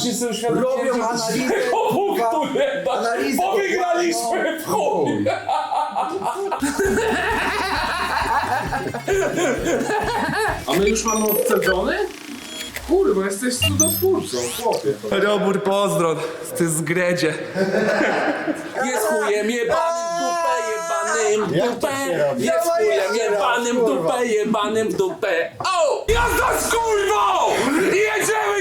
Właśnie sobie uświadomiłem, Robią analizę, O, kurwa, punktu nie da. analizę, Bo wygraliśmy w chuj. A my już mamy odcedzony? Kurwa, jesteś cudotwórcą, chłopie. Robór pozdro, ty zgredzie. Jest chujem jebanym w dupę, jebanym w dupę. Jest chujem jebanym w dupę, jebanym w dupę. O! Jazda z kurwą! Jedziemy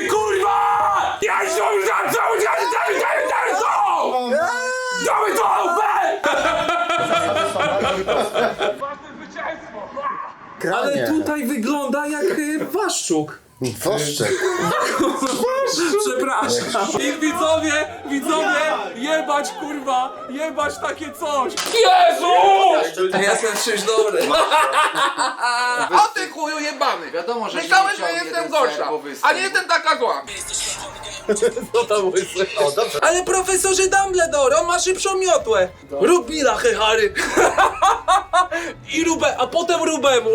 Ale tutaj wygląda jak y, Waszczuk. Woszczek. Przepraszam. I widzowie, widzowie, jebać kurwa, jebać takie coś. Jezu! Ja jestem czymś dobry. A ty chuju jebany! Wiadomo, że nie że jestem gorsza, a nie jestem taka zła. Co tam łysy? O, dobrze. Ale profesorze Dumbledore, on ma szybszą miotłę. Rób mi lachę, Harry. I rubę, a potem rubemu.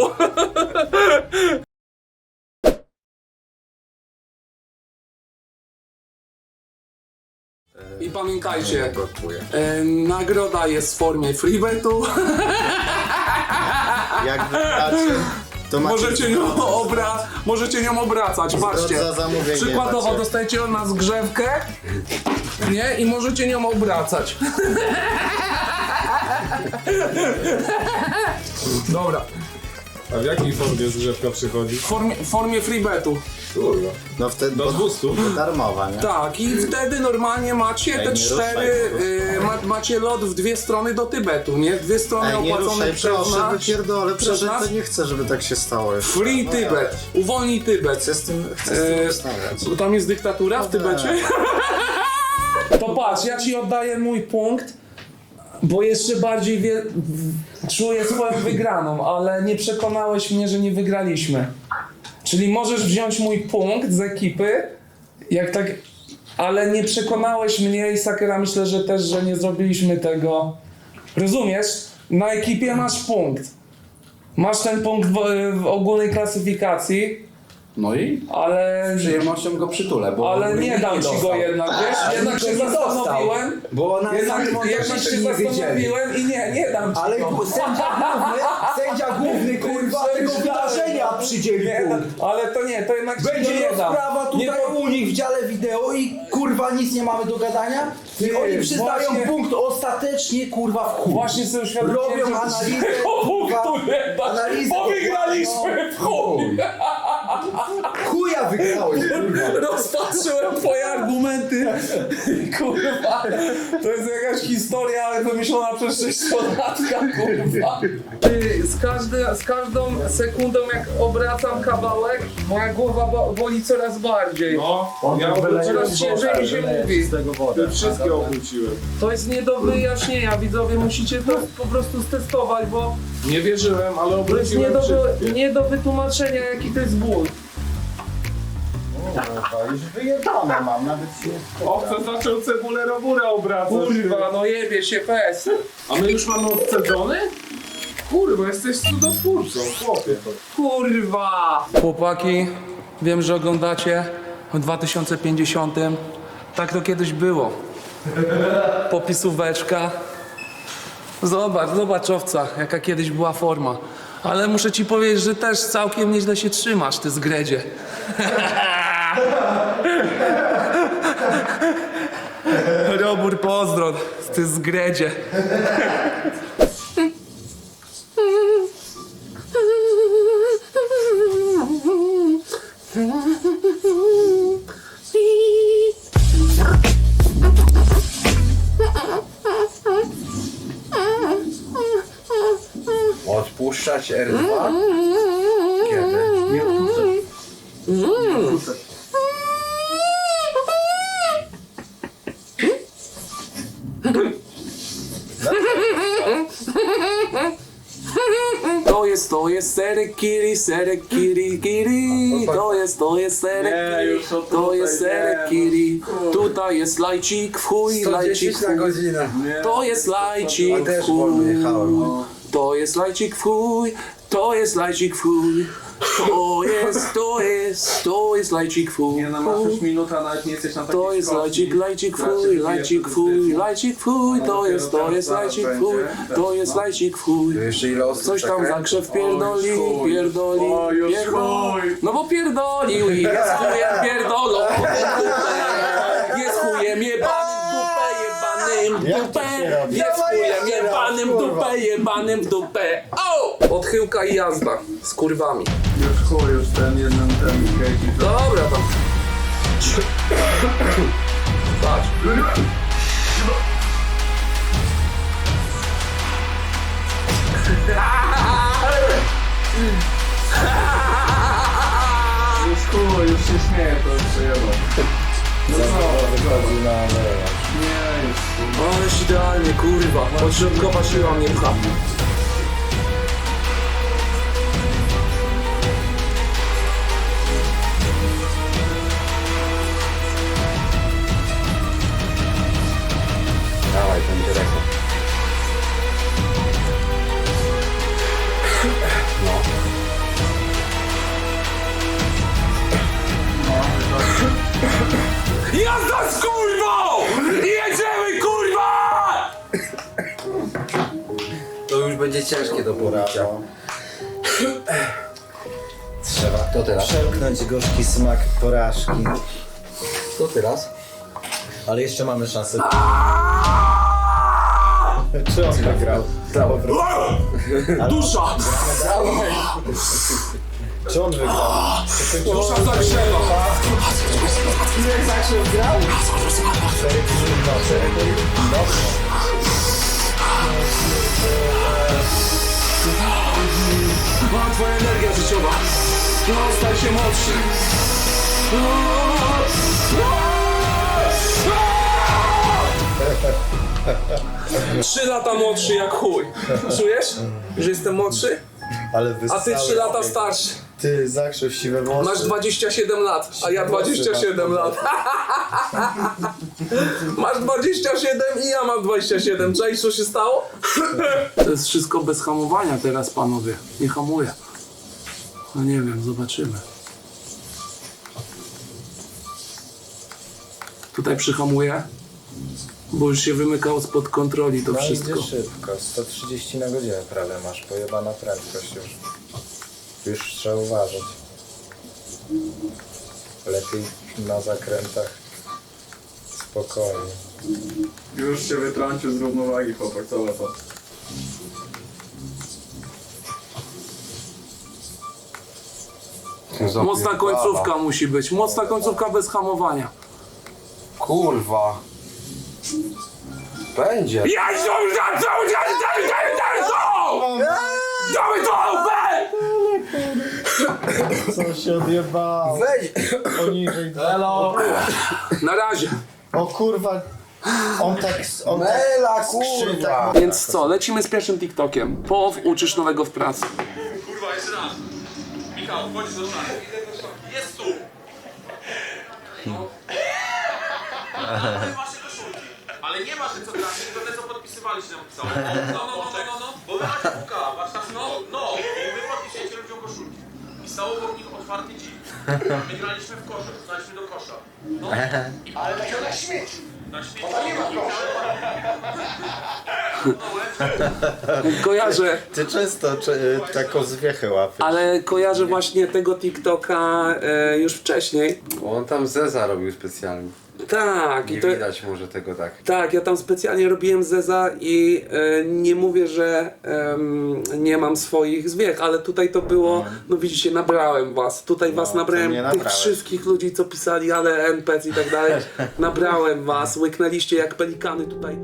I pamiętajcie, e, nagroda jest w formie freebetu. Jak wygracie, to macie Możecie nią, obra możecie nią obracać, patrzcie. za zamówienie Przykładowo macie. dostajecie od nas grzewkę, nie? I możecie nią obracać. Dobra, A w jakiej formie zgrzewka przychodzi? w formie, w formie freebetu. Kurwa. No wtedy Do 200? darmowa, nie? Tak, i wtedy normalnie macie Ej, te nie cztery, ruszaj, y, ma, macie lot w dwie strony do Tybetu, nie? Dwie strony Ej, nie opłacone ruszaj, przez proszę, nas. wypierdolę, przez proszę, nas. to nie chcę, żeby tak się stało jeszcze. Free No Tybet, uwolnij Tybet. Chcę z tym, chcę z tym Eee. Bo tam jest dyktatura w Tybecie? To patrz, ja ci oddaję mój punkt, bo jeszcze bardziej wie, czuję swoją wygraną, ale nie przekonałeś mnie, że nie wygraliśmy. Czyli możesz wziąć mój punkt z ekipy, jak tak, ale nie przekonałeś mnie i Sakera myślę, że też, że nie zrobiliśmy tego. Rozumiesz? Na ekipie masz punkt. Masz ten punkt w, w ogólnej klasyfikacji, No i ale z przyjemnością go przytulę, bo ale nie dam ci go jednak, wiesz? Jednak się zastanowiłem. Bo na Jednak, samym jednak się nie zastanowiłem i nie, nie dam ci Ale go. sędzia główny, sędzia główny kurwa tego wydarzenia przydzielił Nie, punkt. ale to nie, to jednak ci go Będzie nie dam. rozprawa Nie, tutaj bo- u nich w dziale wideo i kurwa nic nie mamy do gadania. I Ty, oni przyznają właśnie- punkt ostatecznie kurwa w chuj. Właśnie sobie uświadomiłem, Robią że analizę, O punktu kurwa, nie dam, analizę, bo wygraliśmy w chuj. 아, 아, 아, 아. Chuja wygrałeś kurwa. Rozpatrzyłem twoje argumenty. Kurwa, to jest jakaś historia wymyślona przez sześciolatka, kurwa. Ty, z, każdy, z każdą sekundą jak obracam kawałek, moja głowa bo, boli coraz bardziej. No, ja Coraz ciężej mi się mówi. Wszystkie obróciłem. To jest nie do wyjaśnienia, widzowie, musicie to po prostu stestować, bo Nie wierzyłem, ale to jest obróciłem nie do, wszystkie. nie do wytłumaczenia, jaki to jest ból. Kurwa, już wyjebane mam, nawet się nie Owca zaczął cebulę robura obracać. Kurwa, no jebie się fest. A my już mamy odcedzony? Kurwa, jesteś cudotwórcą, chłopie. Kurwa! Chłopaki, wiem, że oglądacie w 2050. Tak to kiedyś było. Popisóweczka. Zobacz, zobacz owca, jaka kiedyś była forma. Ale muszę ci powiedzieć, że też całkiem nieźle się trzymasz, ty zgredzie. Robór pozdro, ty zgredzie. odpuszczać R2? Kiedy? To jest, to jest serek kiri, serek kiri, kiri. To jest, to jest serek Nie, już kiri, o to tutaj jest nie, serek kiri. Tutaj jest lajcik w chuj, lajcik w 110 na chuj. godzinę. To jest lajcik A też w chuj. jechałem. To jest lajcik w chuj, to jest lajcik w chuj. To jest, to jest, to jest lajcik fuj. Nie no, masz już minuta, nawet nie jesteś na takiej To jest skoczni. lajcik, lajcik Znaczy, fuj, lajcik fuj, jest- lajcik fuj, to jest, to jest lajcik fuj, to jest no. lajcik fuj. Jeszcze ile osób Coś tam zakręt? zakrzew pierdoli, Oj, chuj. pierdoli, Oj, już pierdoli. chuj. No bo pierdolił i jest chujem pierdolą. Jest chujem jebanym w dupę, jebanym w dupę. Jest chujem jebanym w dupę, jebanym w dupę. O! Odchyłka i jazda z kurwami. Już chuj, już ten jeden, ten hejcik. Dobra tam. Patrz. Już chuj, już się śmieję, to już przejebał. Wychodzi na. Nie, chuj. Ależ idealnie, kurwa. Podśrodkowa siła mnie pcha. Gorzki smak porażki. To teraz? Ale jeszcze mamy szansę. Czy on wygrał? Brawo, brawo. Dusza! Czy on wygrał? Dusza zagrzewa! Jak zawsze grał? Cztery no, cztery no. Mam twoja energia życiowa. No, staj się młodszy. Trzy lata młodszy jak chuj. Czujesz, że jestem młodszy? Ale A ty trzy lata starszy. Ty zakrzyw siwe włosy. Masz 27 lat, a ja 27 lat. Masz 27 i ja mam 27. Cześć, co się stało? To jest wszystko bez hamowania teraz, panowie. Nie hamuję. No nie wiem, zobaczymy. Tutaj przyhamuję, bo już się wymykało spod kontroli to No wszystko. idzie szybko. 130 na godzinę prawie masz. Pojebana prędkość już. Już trzeba uważać. Lepiej na zakrętach spokojnie. Już się wytrącił z równowagi, chłopak, co to? Mocna końcówka musi być. Mocna końcówka bez hamowania. Kurwa. Będzie. Ja się za co daj, daj, daj, daj to! Be! Co się odjebało? Weź! Poniżej. Hello. Na razie. O kurwa. On tak... On Mela, tak skrzy- kurwa. tak- Więc co, lecimy z pierwszym TikTokiem. Pow uczysz nowego w pracy. Kurwa, jeszcze raz. Michał, wchodzisz do szafy. Jest tu. No. Ale wasze koszulki. Ale nie wasze co gracie, tylko te co podpisywaliście nam pisało. No, no, no, no, no, no. Bo wy macie WK, wasz nasz, no, no. I wy podpisujecie ludziom koszulki. Pisało w nich otwarty dzik. My graliśmy w kosze, znaliśmy do kosza. No. Ale to na śmieci. Nie ma Kojarzę, Ty często czy, taką zwiechę łapiesz. ale kojarzę właśnie tego TikToka e, już wcześniej. On tam Zeza robił specjalnie. Tak, i Nie to, widać może tego tak. tak, ja tam specjalnie robiłem Zeza i e, nie mówię, że em, nie mam swoich zwiech, ale tutaj to było, no widzicie, nabrałem was. Tutaj was to nabrałem, mnie tych nabrałeś. wszystkich ludzi, co pisali, ale NPC i tak dalej. Nabrałem was, łyknęliście jak pelikany tutaj.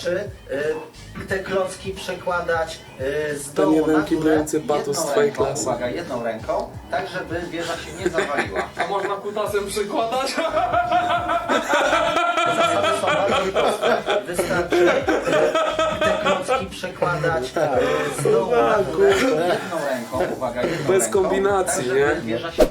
Wystarczy y, te klocki przekładać y, z dołu jeden na górę patos jedną z twojej ręką, klasy. uwaga, jedną ręką, tak żeby wieża się nie zawaliła. A można kutasem przykładać? Zasady są bardzo proste. Wystarczy y, te klocki przekładać y, z dołu na górę. Jedną ręką, uwaga, jedną Bez ręką, kombinacji, tak, nie? żeby Wieża się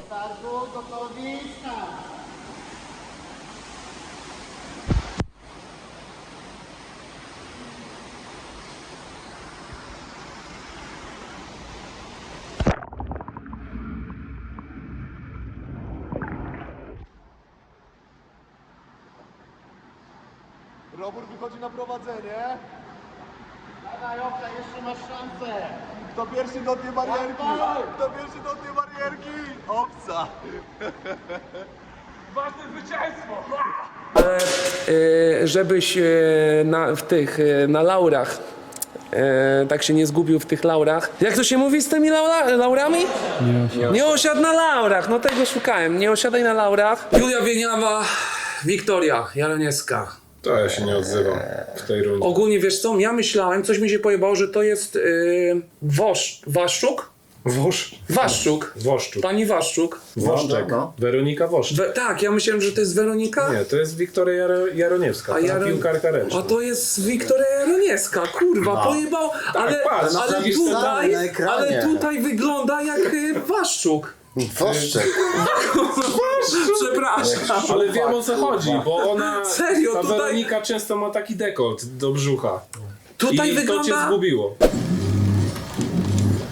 Robór wychodzi na prowadzenie. Dawaj, Owca, jeszcze masz szansę. Kto pierwszy dotnie barierki? Kto pierwszy dotnie barierki? Owca. e, żebyś e, na, w tych, e, na laurach e, tak się nie zgubił w tych laurach. Jak to się mówi z tymi laura, laurami? Nie, nie osiadł na laurach, no tego szukałem. Nie osiadaj na laurach. Julia Wieniawa, Wiktoria Jaroniewska. To ja się nie odzywam w tej rundzie. Ogólnie wiesz co, ja myślałem, coś mi się pojebało, że to jest yy, Wosz, Waszczuk? Wosz. Waszczuk. Woszczuk. Pani Waszczuk. Woszczek. Weronika Woszczuk. We, tak, ja myślałem, że to jest Weronika. Nie, to jest Wiktoria Jaro Jaroniewska, ta Jaro- piłkarka ręczna. A to jest Wiktoria Jaroniewska, kurwa, pojebał, ale, patrz, ale, tutaj, ale tutaj wygląda jak y, Waszczuk. Woszczek. Przepraszam. Ale wiem o co chodzi, bo ona, Serio, ta tutaj- Weronika często ma taki dekolt do brzucha. Tutaj I to cię wygląda... zgubiło.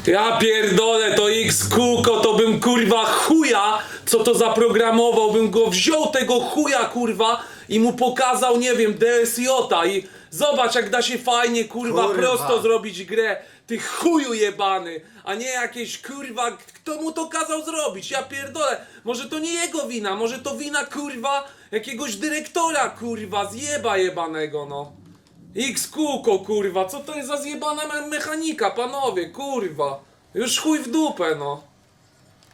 Ja pierdolę, to X kółko, to bym kurwa chuja, co to zaprogramował, bym go wziął tego chuja kurwa i mu pokazał, nie wiem, DSJ i zobacz jak da się fajnie kurwa, Kurwa. prosto zrobić grę. Ty chuju jebany, a nie jakieś kurwa, kto mu to kazał zrobić? Ja pierdolę, może to nie jego wina, może to wina kurwa jakiegoś dyrektora kurwa, zjeba jebanego no. X kółko, kurwa, co to jest za zjebana me- mechanika, panowie, kurwa. Już chuj w dupę, no.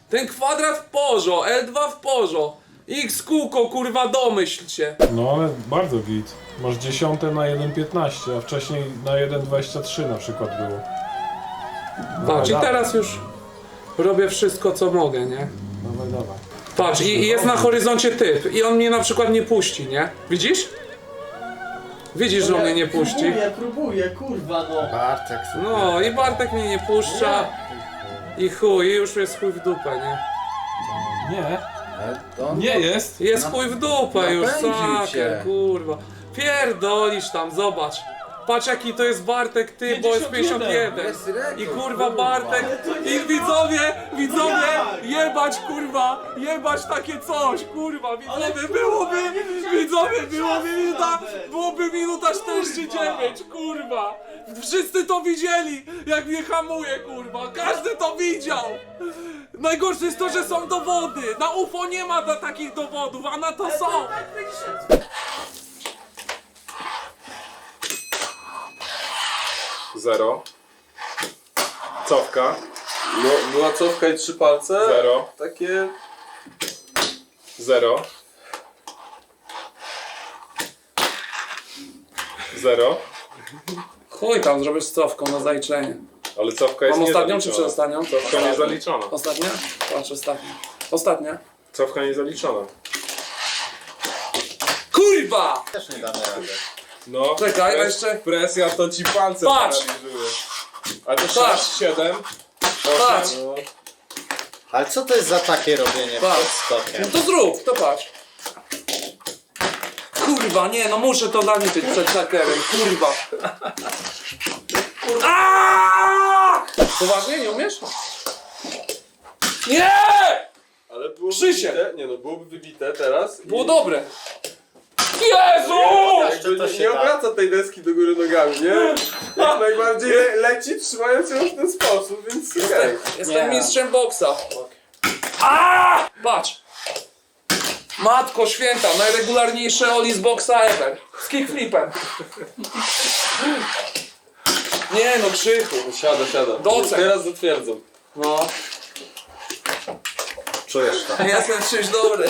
Ten kwadrat w porzo, L2 w porzo. X kółko, kurwa, domyśl się. No ale bardzo git. Masz dziesiąte na 1.15, a wcześniej na 1.23 na przykład było. Patrz, i dawaj. teraz już robię wszystko, co mogę, nie? Dawaj, dawaj. Patrz, i, i jest na horyzoncie typ, i on mnie na przykład nie puści, nie? Widzisz? Widzisz, że on mnie nie puści. Próbuję, próbuję, kurwa no. Bartek. No, i Bartek mnie nie puszcza. I chuj, i już jest chuj w dupę, nie? Nie, nie jest. Jest chuj w dupę już, napędził saker, cię. kurwa. Pierdolisz tam, zobacz. Patrz jaki to jest Bartek, ty, bo jest 51. Jest rekord, I kurwa. Bartek, i widzowie, widzowie, jebać kurwa, jebać takie coś, kurwa, widzowie, byłoby, widzowie, byłoby minuta, byłoby minuta 49, kurwa. Wszyscy to widzieli, jak mnie hamuje, kurwa, każdy to widział. Najgorsze jest to, że są dowody. Na UFO nie ma takich dowodów, a na to są. Zero. Cofka. No, była cofka i trzy palce. Zero. Takie. Zero. Zero. Chuj tam, zrobisz strawką na zaliczenie. Ale cofka jest Mam ostatnią czy niezaliczona. przedostatnią? Cofka niezaliczona. Ostatnia? Patrz, ostatnia. Ostatnia. Cofka niezaliczona. Kurwa! też nie damy rady. No. Czekaj, pres- jeszcze- Presja to ci palce Patrz. paraliżuje. A to Patrz. 6, 7, Patrz. 8. Ale co to jest za takie robienie Patrz. No to zrób, to patrz. Kurwa, nie, no muszę to zaliczyć przed sakerem, kurwa. Aaaa! Poważnie, nie umiesz? Nie! Ale byłoby Krzysiek! wybite. Nie no, byłoby wybite teraz. i- Było dobre. Jezu! Jeszcze to nie, się nie da. obraca tej deski do góry nogami, nie? Jak najbardziej le leci, trzymając ją w ten sposób, więc okej. Jestem mistrzem boksa. A! Patrz! Matko święta, najregularniejsze oli z boksa ever. Z kickflipem. Nie no, krzychu. Siada, siada. Doceń. Teraz zatwierdzam. No, Czujesz to? jestem czymś dobry.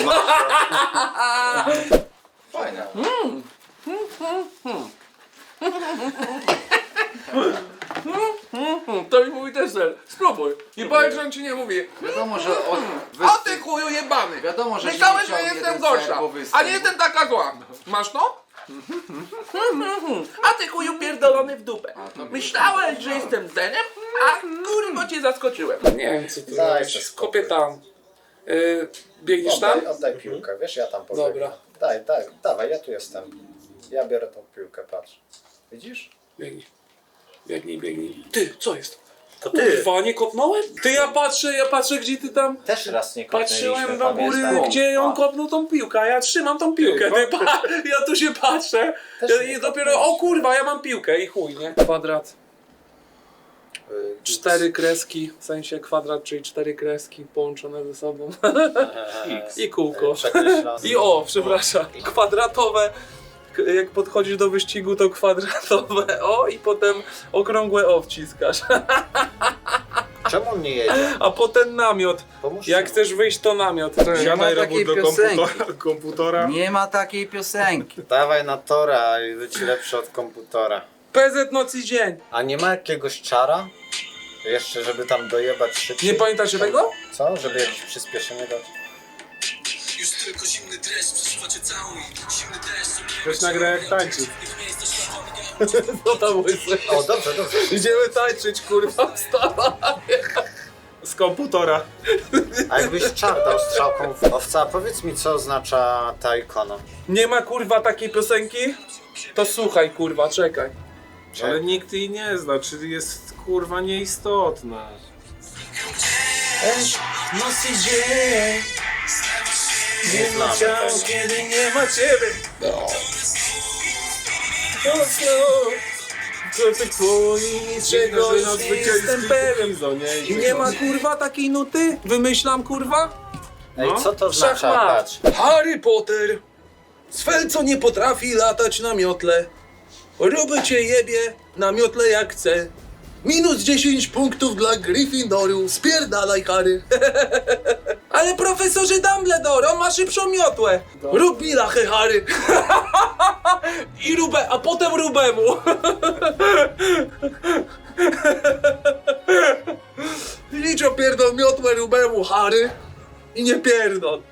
Fajne. To mi mówi deser. Spróbuj. I powiedz, że on ci nie mówi. Wiadomo, że od... A ty chuju jebany. Wiadomo, że się Myślałeś, nie że ciągnie jestem ten gorsza. serbowy A występ. nie jestem taka zła. Masz to? A ty chuju pierdolony w dupę. Myślałeś, że jestem zenem, a kurwa cię zaskoczyłem. Nie wiem co tu Daj robisz. se spokój. Kopię tam. Yy, biegniesz tam? Oddaj, oddaj piłkę, wiesz, ja tam pobiegnę. Dobra. Daj, daj, dawaj, ja tu jestem. Ja biorę tą piłkę, patrz. Widzisz? Biegnij. Biegnij, biegnij. Ty, co jest? To ty. Kurwa, nie kopnąłem? Ty, ja patrzę, ja patrzę gdzie ty tam... Też raz nie Patrzyłem do góry, pamiętam. gdzie ją A. kopnął tą piłkę, a ja trzymam tą piłkę. Ty, pa, ja tu się patrzę Też ja, nie i dopiero, kopnąłeś. o kurwa, ja mam piłkę i chuj, nie? Kwadrat. Cztery kreski, w sensie kwadrat, czyli cztery kreski połączone ze sobą. I kółko. Przekreślony. I o, przepraszam, kwadratowe. Jak podchodzisz do wyścigu, to kwadratowe o i potem okrągłe o wciskasz. Czemu on nie jedzie? A potem namiot. Pomóż Jak chcesz wyjść, to namiot. Nie ma takiej piosenki. komputera. Nie ma takiej piosenki. Dawaj na tora i być lepszy od komputera. PZ noc i dzień. A nie ma jakiegoś czara? Jeszcze, żeby tam dojebać szybciej? Nie pamiętacie tego? Co? Żeby jakieś przyspieszenie dać? Ktoś nagra jak tańczy. No to łysy. O, dobrze, dobrze. Idziemy tańczyć, kurwa, wstawa. Z komputera. A jakbyś czar dał strzałką w owca, powiedz mi, co oznacza ta ikona? Nie ma kurwa takiej piosenki? To słuchaj, kurwa, czekaj. Ale nikt jej nie zna, czyli jest kurwa nieistotna. Noc i dzień. Nie ma ciał, kiedy nie ma ciebie. No. Mocno. Krocy twoi, niczego nie jestem pewien. i Nie ma kurwa takiej nuty? Wymyślam kurwa? Ej, No. co to? Szachmat. Patrz. Harry Potter. Svel co nie potrafi latać na miotle. Ruby cię jebie na miotle jak chce. Minus 10 punktów dla Gryffindoru. Spierdalaj, Harry. Ale profesorze Dumbledore, on ma szybszą miotłę. Rób mi lachę, Harry. I Rubę, a potem Rubemu. Licz opierdol miotłę Rubemu, Harry. I nie pierdol.